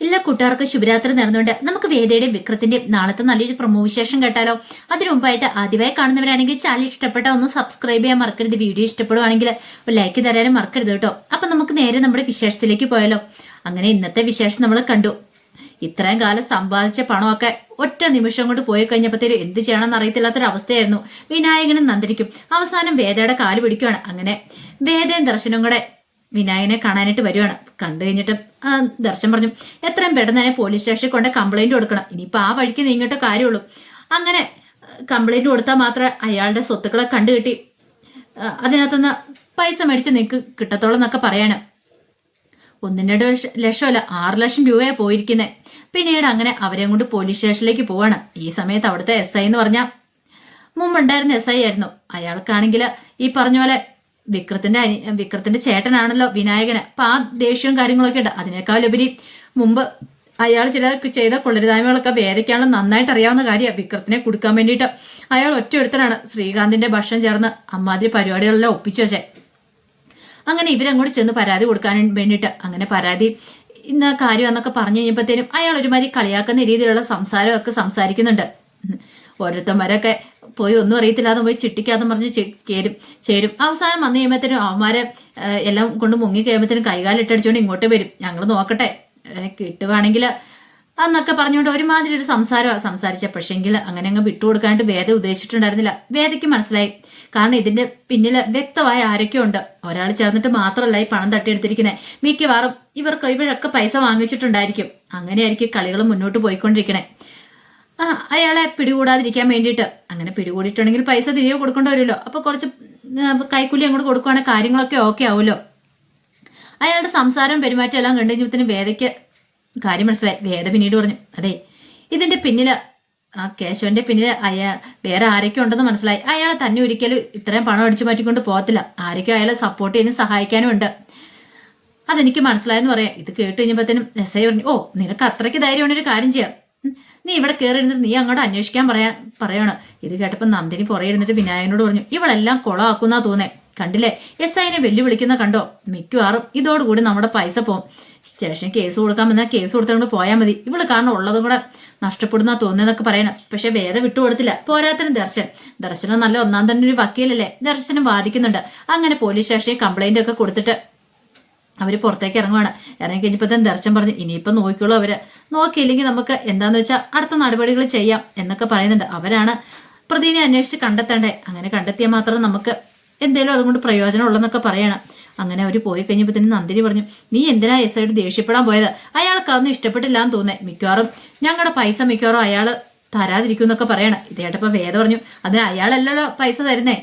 എല്ലാ കൂട്ടുകാർക്കും ശുഭരാത്രി നേർന്നുകൊണ്ട് നമുക്ക് വേദയുടെയും വിക്രത്തിന്റെയും നാളത്തെ നല്ലൊരു പ്രമോ വിശേഷം കേട്ടാലോ? അതിനു മുമ്പായിട്ട് ആദ്യമായി കാണുന്നവരാണെങ്കിൽ ചാനൽ ഇഷ്ടപ്പെട്ട ഒന്ന് സബ്സ്ക്രൈബ് ചെയ്യാൻ മറക്കരുത്. വീഡിയോ ഇഷ്ടപ്പെടുവാണെങ്കിൽ ഒരു ലൈക്ക് തരാനും മറക്കരുത് കേട്ടോ. അപ്പൊ നമുക്ക് നേരെ നമ്മുടെ വിശേഷത്തിലേക്ക് പോയാലോ? അങ്ങനെ ഇന്നത്തെ വിശേഷം നമ്മൾ കണ്ടു. ഇത്രയും കാലം സമ്പാദിച്ച പണമൊക്കെ ഒറ്റ നിമിഷം കൊണ്ട് പോയി കഴിഞ്ഞപ്പോഴത്തേക്ക് എന്ത് ചെയ്യണമെന്ന് അറിയത്തില്ലാത്തൊരവസ്ഥയായിരുന്നു വിനായകനും നന്ദിരിക്കും അവസാനം വേദയുടെ കാൽ പിടിക്കുകയാണ് അങ്ങനെ വേദയും ദർശനം കൂടെ വിനായകനെ കാണാനായിട്ട് വരുവാണ്. കണ്ടു കഴിഞ്ഞിട്ട് ദർശനം പറഞ്ഞു എത്രയും പെട്ടെന്ന് തന്നെ പോലീസ് സ്റ്റേഷനിൽ കൊണ്ട് കംപ്ലൈന്റ് കൊടുക്കണം. ഇനിയിപ്പോൾ ആ വഴിക്ക് നീങ്ങിട്ട് കാര്യമുള്ളൂ. അങ്ങനെ കംപ്ലൈന്റ് കൊടുത്താൽ മാത്രമേ അയാളുടെ സ്വത്തുക്കളെ കണ്ടു കിട്ടി. അതിനകത്തുനിന്ന് പൈസ മേടിച്ച് നിങ്ങൾക്ക് കിട്ടത്തോളം എന്നൊക്കെ പറയാണ്. ഒന്നിന്റെ ലക്ഷമല്ല ആറ് ലക്ഷം രൂപയാണ് പോയിരിക്കുന്നത് പിന്നീട് അങ്ങനെ അവരെ കൊണ്ട് പോലീസ് സ്റ്റേഷനിലേക്ക് പോവാണ്. ഈ സമയത്ത് അവിടുത്തെ എസ് ഐ എന്ന് പറഞ്ഞാൽ മുമ്പുണ്ടായിരുന്ന എസ് ഐ ആയിരുന്നു. അയാൾക്കാണെങ്കിൽ ഈ പറഞ്ഞ പോലെ വിക്രത്തിന്റെ അനി വിക്രത്തിന്റെ ചേട്ടനാണല്ലോ വിനായകന്. അപ്പൊ ആ ദേഷ്യവും കാര്യങ്ങളൊക്കെ ഉണ്ട്. അതിനേക്കാളുപരി മുമ്പ് അയാൾ ചില ചെയ്ത കൊള്ളരുതായ്മകളൊക്കെ വേദയ്ക്കാണല്ലോ നന്നായിട്ട് അറിയാവുന്ന കാര്യമാണ്. വിക്രത്തിനെ കൊടുക്കാൻ വേണ്ടിയിട്ട് അയാൾ ഒറ്റ ഒരുത്തനാണ്. ശ്രീകാന്തിന്റെ ഭക്ഷണം ചേർന്ന് അമ്മാതിരി പരിപാടികളെല്ലാം ഒപ്പിച്ചു വെച്ചേ. അങ്ങനെ ഇവരങ്ങോട്ട് ചെന്ന് പരാതി കൊടുക്കാൻ വേണ്ടിയിട്ട് അങ്ങനെ പരാതി ഇന്ന കാര്യം എന്നൊക്കെ പറഞ്ഞു കഴിഞ്ഞപ്പോഴത്തേനും അയാൾ ഒരുമാതിരി കളിയാക്കുന്ന രീതിയിലുള്ള സംസാരമൊക്കെ സംസാരിക്കുന്നുണ്ട്. ഓരോരുത്തന്മാരൊക്കെ പോയി ഒന്നും അറിയത്തില്ലാതെ പോയി ചിട്ടിക്കാതെ പറഞ്ഞ് കയറും ചേരും. അവസാനം വന്നു കഴിയുമ്പോഴത്തേനും അവന്മാരെ എല്ലാം കൊണ്ട് മുങ്ങി കഴിയുമ്പോഴത്തേനും കൈകാലിട്ടടിച്ചുകൊണ്ട് ഇങ്ങോട്ട് വരും. ഞങ്ങൾ നോക്കട്ടെ. കിട്ടുവാണെങ്കിൽ എന്നൊക്കെ പറഞ്ഞുകൊണ്ട് ഒരുമാതിരി ഒരു സംസാരമാണ് സംസാരിച്ച. പക്ഷേങ്കിൽ അങ്ങനെ അങ്ങ് വിട്ടുകൊടുക്കാനായിട്ട് വേദ ഉദ്ദേശിച്ചിട്ടുണ്ടായിരുന്നില്ല. വേദയ്ക്ക് മനസ്സിലായി. കാരണം ഇതിന്റെ പിന്നിൽ വ്യക്തമായ ആരൊക്കെയോ ഉണ്ട്. ഒരാൾ ചേർന്നിട്ട് മാത്രമല്ല ഈ പണം തട്ടിയെടുത്തിരിക്കുന്നത് മിക്കവാറും ഇവർക്ക് ഇവരൊക്കെ പൈസ വാങ്ങിച്ചിട്ടുണ്ടായിരിക്കും. അങ്ങനെയായിരിക്കും കളികൾ മുന്നോട്ട് പോയിക്കൊണ്ടിരിക്കണേ. ആ അയാളെ പിടികൂടാതിരിക്കാൻ വേണ്ടിയിട്ട്. അങ്ങനെ പിടികൂടിയിട്ടുണ്ടെങ്കിൽ പൈസ തിരികെ കൊടുക്കേണ്ടി വരുമല്ലോ. അപ്പൊ കുറച്ച് കൈക്കൂലി അങ്ങോട്ട് കൊടുക്കുവാണെങ്കിൽ കാര്യങ്ങളൊക്കെ ഓക്കെ ആവുമല്ലോ. അയാളുടെ സംസാരം പെരുമാറ്റം എല്ലാം കണ്ടു ജീവിതത്തിന് വേദയ്ക്ക് കാര്യം മനസ്സിലായി. വേദ പിന്നീട് പറഞ്ഞു അതെ ഇതിന്റെ പിന്നിൽ ആ കേശവന്റെ പിന്നിൽ അയാ വേറെ ആരൊക്കെ ഉണ്ടെന്ന് മനസ്സിലായി. അയാളെ തന്നെ ഒരിക്കലും ഇത്രയും പണം അടിച്ചു മാറ്റിക്കൊണ്ട് പോകത്തില്ല. ആരൊക്കെ അയാളെ സപ്പോർട്ട് ചെയ്യാനും സഹായിക്കാനും ഉണ്ട്. അതെനിക്ക് മനസ്സിലായെന്ന് പറയാം. ഇത് കേട്ട് കഴിഞ്ഞപ്പോഴത്തേനും എസ് ഐ പറഞ്ഞു ഓ നിനക്ക് അത്രയ്ക്ക് ധൈര്യമാണ് ഒരു കാര്യം ചെയ്യാം. നീ ഇവിടെ കയറി ഇരുന്നിട്ട് നീ അങ്ങോട്ട് അന്വേഷിക്കാൻ പറയാ പറയണം. ഇത് കേട്ടപ്പോൾ നന്ദിനി പുറകെ ഇരുന്നിട്ട് വിനായകനോട് പറഞ്ഞു ഇവളെല്ലാം കുളമാക്കുന്നാ തോന്നേ. കണ്ടില്ലേ? എസ് ഐനെ വെല്ലുവിളിക്കുന്ന കണ്ടോ? മിക്കവാറും ഇതോടുകൂടി നമ്മുടെ പൈസ പോകും സ്റ്റേഷനിൽ കേസ് കൊടുക്കാൻ വന്നാൽ കേസ് കൊടുത്തുകൊണ്ട് പോയാൽ മതി. ഇവൾ കാരണം ഉള്ളതും കൂടെ നഷ്ടപ്പെടുന്ന തോന്നിയെന്നൊക്കെ പറയണം. പക്ഷെ വേദ വിട്ടുകൊടുത്തില്ല. പോരാത്തിന് ദർശൻ. ദർശനം നല്ല ഒന്നാം തന്നെ ഒരു വക്കീലല്ലേ? ദർശനം വാദിക്കുന്നുണ്ട്. അങ്ങനെ പോലീസ് സ്റ്റേഷനിൽ കംപ്ലൈന്റ് ഒക്കെ കൊടുത്തിട്ട് അവർ പുറത്തേക്ക് ഇറങ്ങുവാണ്. ഇറങ്ങി കഴിഞ്ഞപ്പോൾ തന്നെ ദർശൻ പറഞ്ഞു ഇനിയിപ്പം നോക്കിക്കോളൂ അവർ നോക്കിയില്ലെങ്കിൽ നമുക്ക് എന്താന്ന് വെച്ചാൽ അടുത്ത നടപടികൾ ചെയ്യാം എന്നൊക്കെ പറയുന്നുണ്ട്. അവരാണ് പ്രതിനെ അന്വേഷിച്ച് കണ്ടെത്തേണ്ടേ അങ്ങനെ കണ്ടെത്തിയാൽ മാത്രം നമുക്ക് എന്തേലും അതുകൊണ്ട് പ്രയോജനം ഉള്ളെന്നൊക്കെ പറയണം. അങ്ങനെ അവർ പോയി കഴിഞ്ഞപ്പോൾ തന്നെ നന്ദിനി പറഞ്ഞു നീ എന്തിനാ എസ് ആയിട്ട് ദേഷ്യപ്പെടാൻ പോയത്? അയാൾക്ക് അതൊന്നും ഇഷ്ടപ്പെട്ടില്ല എന്ന് തോന്നേ മിക്കവാറും ഞങ്ങളുടെ പൈസ മിക്കവാറും അയാൾ തരാതിരിക്കും എന്നൊക്കെ പറയണം. ഇതേട്ടപ്പോൾ വേദ പറഞ്ഞു അതിന് അയാളല്ലല്ലോ പൈസ തരുന്നേ.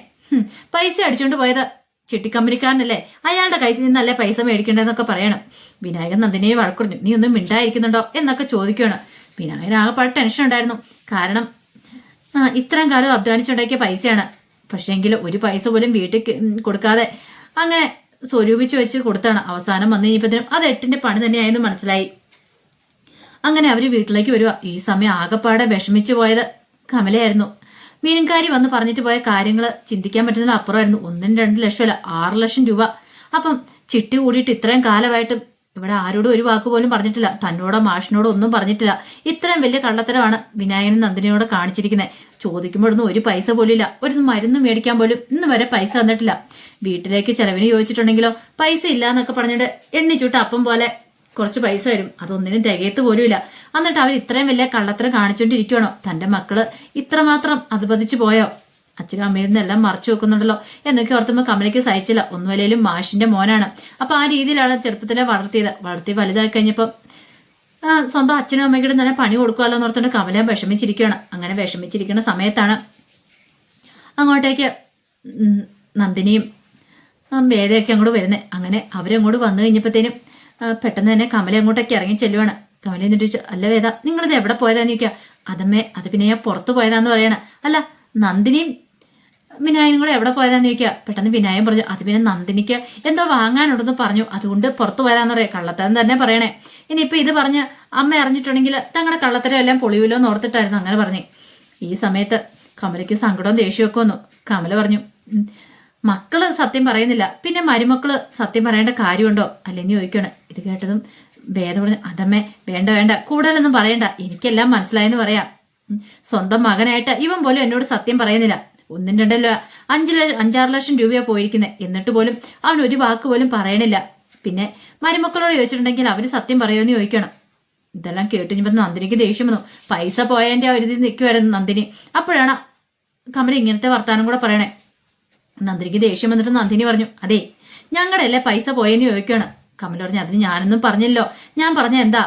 പൈസ അടിച്ചുകൊണ്ട് പോയത് ചിട്ടിക്കമ്പനിക്കാരനല്ലേ? അയാളുടെ കയ്യിൽ നിന്നല്ലേ പൈസ മേടിക്കേണ്ടതെന്നൊക്കെ പറയണം. വിനായകൻ നന്ദിനിയെ വഴക്കുറഞ്ഞു. നീ ഒന്നും മിണ്ടായിരിക്കുന്നുണ്ടോ? എന്നൊക്കെ ചോദിക്കുകയാണ്. വിനായകൻ ആകെപ്പാട് ടെൻഷൻ ഉണ്ടായിരുന്നു. കാരണം ഇത്രയും കാലം അധ്വാനിച്ചുണ്ടാക്കിയ പൈസയാണ്. പക്ഷേങ്കിൽ ഒരു പൈസ പോലും വീട്ടിൽ കൊടുക്കാതെ അങ്ങനെ സ്വരൂപിച്ച് വെച്ച് കൊടുത്താണ്. അവസാനം വന്നു കഴിഞ്ഞപ്പോഴത്തേനും അത് എട്ടിന്റെ പണി തന്നെയായെന്ന് മനസ്സിലായി. അങ്ങനെ അവർ വീട്ടിലേക്ക് വരിക ഈ സമയം ആകെപ്പാടെ വിഷമിച്ചു പോയത് കമലയായിരുന്നു. മീനൻകാരി വന്ന് പറഞ്ഞിട്ട് പോയ കാര്യങ്ങൾ ചിന്തിക്കാൻ പറ്റുന്നതിന് അപ്പുറമായിരുന്നു. ഒന്നും രണ്ട് അല്ല ആറ് ലക്ഷം രൂപ. അപ്പം ചിട്ടി കൂടിയിട്ട് ഇത്രയും കാലമായിട്ടും ഇവിടെ ആരോടും ഒരു വാക്ക് പോലും പറഞ്ഞിട്ടില്ല. തന്നോടോ മാഷിനോടോ ഒന്നും പറഞ്ഞിട്ടില്ല. ഇത്രയും വലിയ കള്ളത്തരമാണ് വിനായകനും നന്ദിനിയോട് കാണിച്ചിരിക്കുന്നത്. ചോദിക്കുമ്പോഴൊന്നും ഒരു പൈസ പോലും ഇല്ല. ഒരു മരുന്ന് മേടിക്കാൻ പോലും ഇന്ന് വരെ പൈസ തന്നിട്ടില്ല. വീട്ടിലേക്ക് ചെലവിന് ചോദിച്ചിട്ടുണ്ടെങ്കിലോ പൈസ ഇല്ല എന്നൊക്കെ പറഞ്ഞിട്ട് എണ്ണിച്ചൂട്ട് അപ്പം പോലെ കുറച്ച് പൈസ തരും. അതൊന്നിനും തികയത്ത് പോലുമില്ല. എന്നിട്ട് അവർ ഇത്രയും വലിയ കള്ളത്തരം കാണിച്ചുകൊണ്ടിരിക്കുകയാണോ തന്റെ മക്കൾ ഇത്രമാത്രം അതുപതിച്ചു പോയോ? അച്ഛനും അമ്മയിൽ നിന്നെല്ലാം മറച്ചു വെക്കുന്നുണ്ടല്ലോ. എന്നൊക്കെ ഓർത്തുമ്പോൾ കമലയ്ക്ക് സഹിച്ചില്ല. ഒന്നുമല്ലേലും മാഷിന്റെ മോനാണ്. അപ്പൊ ആ രീതിയിലാണ് ചെറുപ്പത്തിലെ വളർത്തിയത്. വളർത്തി വലുതായി കഴിഞ്ഞപ്പോൾ സ്വന്തം അച്ഛനും അമ്മയ്ക്കും തന്നെ പണി കൊടുക്കുമല്ലോ എന്ന് ഓർത്തുകൊണ്ട് കമല വിഷമിച്ചിരിക്കുകയാണ് അങ്ങനെ വിഷമിച്ചിരിക്കുന്ന സമയത്താണ് അങ്ങോട്ടേക്ക് നന്ദിനിയും വേദയൊക്കെ അങ്ങോട്ട് വരുന്നത് അങ്ങനെ അവരങ്ങോട്ട് വന്നു കഴിഞ്ഞപ്പോഴത്തേനും പെട്ടെന്ന് തന്നെ കമല അങ്ങോട്ടേക്ക് ഇറങ്ങി ചെല്ലുവാണ്. കമല എന്നിട്ട് ചോദിച്ചു അല്ല വേദ നിങ്ങളിത് എവിടെ പോയതാന്ന് ചോദിക്കുക അതമ്മേ അത് പിന്നെ ഞാൻ പുറത്ത് പോയതാന്ന് പറയണ. അല്ല നന്ദിനിയും വിനായനും കൂടെ എവിടെ പോയതാന്ന് ചോദിക്കുക പെട്ടെന്ന് വിനായൻ പറഞ്ഞു അത് പിന്നെ നന്ദിനിക്ക് എന്തോ വാങ്ങാനുണ്ടെന്ന് പറഞ്ഞു. അതുകൊണ്ട് പുറത്ത് പോയതാന്ന് പറയാം കള്ളത്തരം തന്നെ പറയണേ. ഇനിയിപ്പോൾ ഇത് പറഞ്ഞ് അമ്മ അറിഞ്ഞിട്ടുണ്ടെങ്കിൽ തങ്ങളുടെ കള്ളത്തരം എല്ലാം പൊളിയുമല്ലോ എന്ന് ഓർത്തിട്ടായിരുന്നു അങ്ങനെ പറഞ്ഞു. ഈ സമയത്ത് കമലയ്ക്ക് സങ്കടവും ദേഷ്യമൊക്കെ വന്നു. കമല പറഞ്ഞു "ഉം, മക്കൾ സത്യം പറയുന്നില്ല. പിന്നെ മരുമക്കൾ സത്യം പറയേണ്ട കാര്യമുണ്ടോ? അല്ലെങ്കിൽ ചോദിക്കണം. ഇത് കേട്ടതും വേദ പറഞ്ഞു അതമ്മേ വേണ്ട വേണ്ട കൂടുതലൊന്നും പറയണ്ട. എനിക്കെല്ലാം മനസ്സിലായെന്ന് പറയാം. സ്വന്തം മകനായിട്ട് ഇവൻ പോലും എന്നോട് സത്യം പറയുന്നില്ല. ഒന്നും രണ്ടല്ലോ അഞ്ച് ലക്ഷം അഞ്ചാറ് ലക്ഷം രൂപയാ പോയിരിക്കുന്നത് എന്നിട്ട് പോലും അവൻ ഒരു വാക്ക് പോലും പറയണില്ല. പിന്നെ മരുമക്കളോട് ചോദിച്ചിട്ടുണ്ടെങ്കിൽ അവർ സത്യം പറയുമെന്ന് ചോദിക്കണം. ഇതെല്ലാം കേട്ട് കഴിഞ്ഞപ്പോൾ നന്ദിനിക്ക് ദേഷ്യം വന്നു. പൈസ പോയതിന്റെ ഒരു ഇതിൽ നിൽക്കുമായിരുന്നു നന്ദിനി. അപ്പോഴാണ് കമല ഇങ്ങനത്തെ വർത്താനം കൂടെ പറയണേ. നന്ദിനിക്ക് ദേഷ്യം വന്നിട്ട് നന്ദിനി പറഞ്ഞു അതെ ഞങ്ങളുടെ അല്ലേ പൈസ പോയെന്ന് ചോദിക്കുകയാണ് കമൽ പറഞ്ഞു അതിന് ഞാനൊന്നും പറഞ്ഞല്ലോ. ഞാൻ പറഞ്ഞ എന്താ?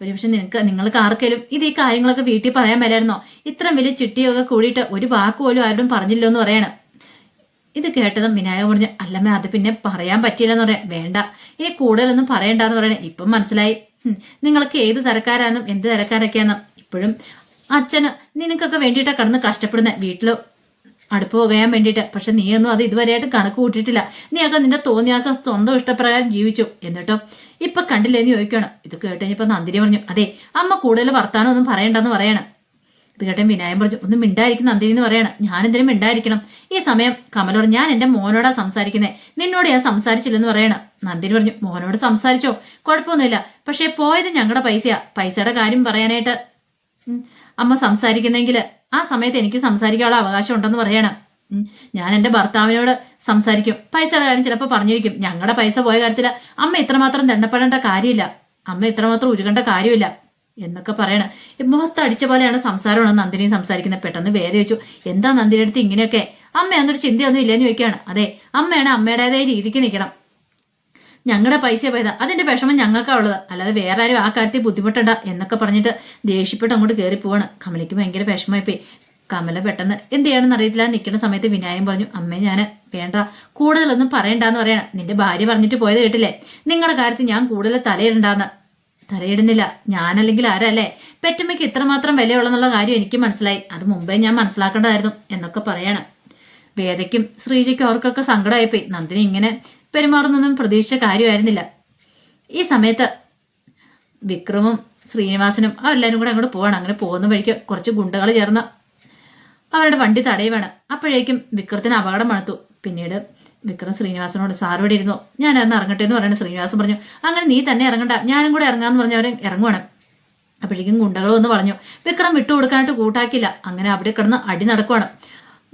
ഒരു പക്ഷെ നിനക്ക് നിങ്ങൾക്ക് ആർക്കെങ്കിലും ഇത് ഈ കാര്യങ്ങളൊക്കെ വീട്ടിൽ പറയാൻ മേലായിരുന്നോ? ഇത്രയും വലിയ ചിട്ടിയൊക്കെ കൂടിയിട്ട് ഒരു വാക്ക് പോലും ആരോടും പറഞ്ഞില്ലോ എന്ന് പറയണം. ഇത് കേട്ടതും വിനായക പറഞ്ഞു അല്ലമ്മ അത് പിന്നെ പറയാൻ പറ്റിയില്ലെന്ന് പറയാം. വേണ്ട. ഇനി കൂടുതലൊന്നും പറയണ്ടെന്ന് പറയണേ. ഇപ്പം മനസ്സിലായി. നിങ്ങൾക്ക് ഏത് തരക്കാരാണെന്നും എന്ത് തരക്കാരൊക്കെയാണെന്നും ഇപ്പോഴും അച്ഛന് നിനക്കൊക്കെ വേണ്ടിയിട്ടാണ് കടന്ന് കഷ്ടപ്പെടുന്നത് വീട്ടിൽ അടുപ്പ് പുകയാൻ വേണ്ടിയിട്ട്. പക്ഷെ നീയൊന്നും അത് ഇതുവരെയായിട്ട് കണക്ക് കൂട്ടിയിട്ടില്ല. നീയൊക്കെ നിന്റെ തോന്നിയാസം സ്വന്തം ഇഷ്ടപ്രകാരം ജീവിച്ചു. എന്നിട്ടോ? ഇപ്പൊ കണ്ടില്ലേന്ന് ചോദിക്കണം ഇത് കേട്ട് നന്ദിനി പറഞ്ഞു അതെ അമ്മ കൂടുതൽ വർത്താനം ഒന്നും പറയണ്ടെന്ന് പറയണം. ഇത് കേട്ടൻ വിനായം പറഞ്ഞു ഒന്നും മിണ്ടായിരിക്കും നന്ദിനി എന്ന് പറയണം. ഞാൻ എന്തിനും മിണ്ടായിരിക്കണം. ഈ സമയം കമലോട് ഞാൻ എന്റെ മോനോടാ സംസാരിക്കുന്നത് നിന്നോട് ഞാൻ സംസാരിച്ചില്ലെന്ന് പറയണം. നന്ദിനി പറഞ്ഞു മോനോട് സംസാരിച്ചോ? കുഴപ്പമൊന്നുമില്ല. പക്ഷെ പോയത് ഞങ്ങളുടെ പൈസയാ. പൈസയുടെ കാര്യം പറയാനായിട്ട് അമ്മ സംസാരിക്കുന്നെങ്കിൽ ആ സമയത്ത് എനിക്ക് സംസാരിക്കാനുള്ള അവകാശം ഉണ്ടെന്ന് പറയണം. ഞാൻ എന്റെ ഭർത്താവിനോട് സംസാരിക്കും. പൈസയുടെ കാര്യം ചിലപ്പോൾ പറഞ്ഞിരിക്കും. ഞങ്ങളുടെ പൈസ പോയ കാര്യത്തിൽ അമ്മ ഇത്രമാത്രം ദണ്ഡപ്പെടേണ്ട കാര്യമില്ല. അമ്മ ഇത്രമാത്രം ഉരുകേണ്ട കാര്യമില്ല എന്നൊക്കെ പറയണം. മുഖത്ത് അടിച്ച പോലെയാണ് സംസാരമാണ് നന്ദിനി സംസാരിക്കുന്നത്. പെട്ടെന്ന് വേദ ചോദിച്ചു എന്താ നന്ദിനി അടുത്ത് ഇങ്ങനെയൊക്കെ? അമ്മ എന്നൊരു ചിന്തയൊന്നും ഇല്ലെന്ന് ചോദിക്കുകയാണ്. അതെ അമ്മയാണ് അമ്മയുടേതായ രീതിക്ക് നിൽക്കണം. ഞങ്ങളുടെ പൈസ പോയതാ. അതിന്റെ വിഷമം ഞങ്ങൾക്കാ ഉള്ളത് അല്ലാതെ വേറെ ആരും ആ കാര്യത്തിൽ ബുദ്ധിമുട്ടണ്ട എന്നൊക്കെ പറഞ്ഞിട്ട് ദേഷ്യപ്പെട്ട് അങ്ങോട്ട് കയറി പോവാണ്. കമലയ്ക്ക് ഭയങ്കര വിഷമമായി പോയി കമല പെട്ടെന്ന് എന്ത് ചെയ്യണമെന്ന് അറിയത്തില്ല. നിൽക്കുന്ന സമയത്ത് വിനായം പറഞ്ഞു അമ്മേ ഞാൻ വേണ്ട. കൂടുതലൊന്നും പറയണ്ടെന്ന് പറയണം. നിന്റെ ഭാര്യ പറഞ്ഞിട്ട് പോയത് കേട്ടില്ലേ? നിങ്ങളുടെ കാര്യത്തിൽ ഞാൻ കൂടുതൽ തലയിടണ്ടാന്ന്. തലയിടുന്നില്ല. ഞാനല്ലെങ്കിൽ ആരല്ലേ? പെറ്റമ്മയ്ക്ക് ഇത്രമാത്രം വിലയുള്ളെന്നുള്ള കാര്യം എനിക്ക് മനസ്സിലായി. അത് മുമ്പേ ഞാൻ മനസ്സിലാക്കേണ്ടതായിരുന്നു എന്നൊക്കെ പറയണം. വേദയ്ക്കും ശ്രീജയ്ക്കും അവർക്കൊക്കെ സങ്കടമായിപ്പോയി നന്ദിനി ഇങ്ങനെ പെരുമാറുന്നൊന്നും പ്രതീക്ഷിച്ച കാര്യമായിരുന്നില്ല. ഈ സമയത്ത് വിക്രമും ശ്രീനിവാസനും അവരെല്ലാവരും കൂടെ അങ്ങോട്ട് പോവാണ്. അങ്ങനെ പോകുന്ന വഴിക്ക് കുറച്ച് ഗുണ്ടകൾ ചേർന്ന് അവരുടെ വണ്ടി തടയുവാണ്. അപ്പോഴേക്കും വിക്രത്തിന് അപകടം മണത്തു പിന്നീട് വിക്രം ശ്രീനിവാസനോട് ഇവിടെ ഇരുന്നോ? ഞാൻ അന്ന് ഇറങ്ങട്ടെ എന്ന് പറയുന്നത് ശ്രീനിവാസൻ പറഞ്ഞു അങ്ങനെ നീ തന്നെ ഇറങ്ങണ്ട. ഞാനും കൂടെ ഇറങ്ങാന്ന് പറഞ്ഞു അവരെ ഇറങ്ങുവാണ്. അപ്പോഴേക്കും ഗുണ്ടകൾ ഒന്ന് പറഞ്ഞു വിക്രം വിട്ടുകൊടുക്കാനായിട്ട് കൂട്ടാക്കില്ല അങ്ങനെ അവിടെ കിടന്ന് അടി നടക്കുവാണ്.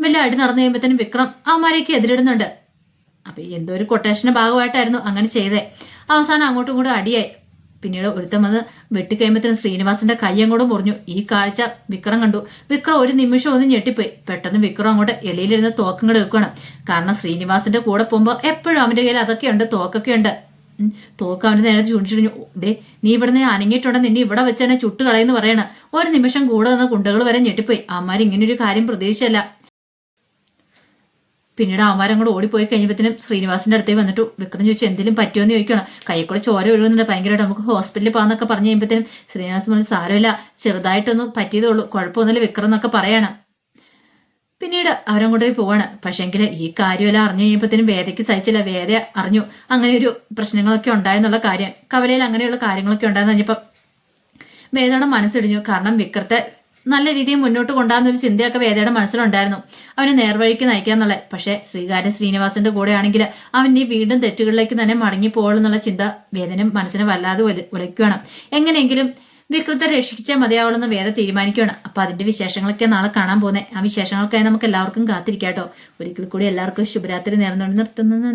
വലിയ അടി നടന്നു കഴിയുമ്പോഴത്തേനും വിക്രം അവന്മാരെയൊക്കെ എതിരിടുന്നുണ്ട്. അപ്പൊ എന്തോ ഒരു കൊട്ടേഷന്റെ ഭാഗമായിട്ടായിരുന്നു അങ്ങനെ ചെയ്തേ. അവസാനം അങ്ങോട്ടും ഇങ്ങോട്ടും അടിയായി. പിന്നീട് ഒരുത്തം വന്ന് വെട്ടിക്കഴിയുമ്പോഴത്തേനും ശ്രീനിവാസിന്റെ കൈ അങ്ങോട്ടും മുറിഞ്ഞു. ഈ കാഴ്ച വിക്രം കണ്ടു. വിക്രം ഒരു നിമിഷം ഒന്ന് ഞെട്ടിപ്പോയി. പെട്ടെന്ന് വിക്രം അങ്ങോട്ട് എളിയിലിരുന്ന് തോക്കങ്ങൾ എടുക്കണം കാരണം ശ്രീനിവാസിന്റെ കൂടെ പോകുമ്പോൾ എപ്പോഴും അവന്റെ കയ്യിൽ അതൊക്കെ ഉണ്ട് തോക്കൊക്കെ ഉണ്ട് തോക്ക് അവന്റെ നേരെ ചൂണ്ടിച്ചിടിഞ്ഞു ദേ നീ ഇവിടെ നിന്ന് അനങ്ങിയിട്ടുണ്ടെന്ന് നിന്നെ ഇവിടെ വെച്ച് തന്നെ ചുട്ട് കളയെന്ന് പറയണ. ഒരു നിമിഷം കൂടെ വന്ന കുണ്ടകൾ വരെ ഞെട്ടിപ്പോയി. ഇങ്ങനെ ഒരു കാര്യം പ്രതീക്ഷിച്ചല്ല. പിന്നീട് അവന്മാരങ്ങോട്ട് ഓടിപ്പോയി കഴിഞ്ഞപ്പോഴത്തേനും ശ്രീനിവാസിന്റെ അടുത്തേ വന്നിട്ട് വിക്രം ചോദിച്ചു എന്തെങ്കിലും പറ്റുമെന്ന് ചോദിക്കണം കൈയിൽ കൂടെ ചോര ഒഴുകുന്നുണ്ട്. ഭയങ്കരമായിട്ട് നമുക്ക് ഹോസ്പിറ്റലിൽ പോകാന്നൊക്കെ പറഞ്ഞു കഴിയുമ്പോഴത്തേനും ശ്രീനിവാസ് പറഞ്ഞു സാരമില്ല. ചെറുതായിട്ടൊന്നും പറ്റിയതേ ഉള്ളൂ കുഴപ്പമൊന്നുമില്ല. വിക്രം എന്നൊക്കെ പറയണം. പിന്നീട് അവരങ്ങോട്ട് പോവാണ്. പക്ഷേങ്കിൽ ഈ കാര്യമെല്ലാം അറിഞ്ഞു കഴിയുമ്പോഴത്തേനും വേദയ്ക്ക് സഹിച്ചില്ല. വേദ അറിഞ്ഞു. അങ്ങനെ ഒരു പ്രശ്നങ്ങളൊക്കെ ഉണ്ടായെന്നുള്ള കാര്യം. കവലയിൽ അങ്ങനെയുള്ള കാര്യങ്ങളൊക്കെ ഉണ്ടായെന്ന് പറഞ്ഞപ്പോൾ വേദയുടെ മനസ്സിടിഞ്ഞു. കാരണം വിക്രത്തെ നല്ല രീതിയിൽ മുന്നോട്ട് കൊണ്ടുപോകുന്ന ഒരു ചിന്തയൊക്കെ വേദയുടെ മനസ്സിലുണ്ടായിരുന്നു. അവനെ നേർവഴിക്ക് നയിക്കുക എന്നുള്ളത്. പക്ഷേ ശ്രീകാര്യ ശ്രീനിവാസന്റെ കൂടെ ആണെങ്കിൽ അവൻ ഈ വീണ്ടും തെറ്റുകളിലേക്ക് തന്നെ മടങ്ങി പോകുന്നുള്ള ചിന്ത വേദനും മനസ്സിനെ വല്ലാതെ ഉല- ഉലയ്ക്കുകയാണ് എങ്ങനെയെങ്കിലും വിക്രത്തെ രക്ഷിച്ചേ മതിയാവുള്ളെന്ന് വേദ തീരുമാനിക്കുകയാണ്. അപ്പൊ അതിന്റെ വിശേഷങ്ങളൊക്കെ നാളെ കാണാൻ പോകുന്നത് ആ വിശേഷങ്ങൾക്കായി നമുക്ക് എല്ലാവർക്കും കാത്തിരിക്കാട്ടോ. ഒരിക്കൽ കൂടി എല്ലാവർക്കും ശുഭരാത്രി നേർന്നുകൊണ്ട് നിർത്തുന്നു.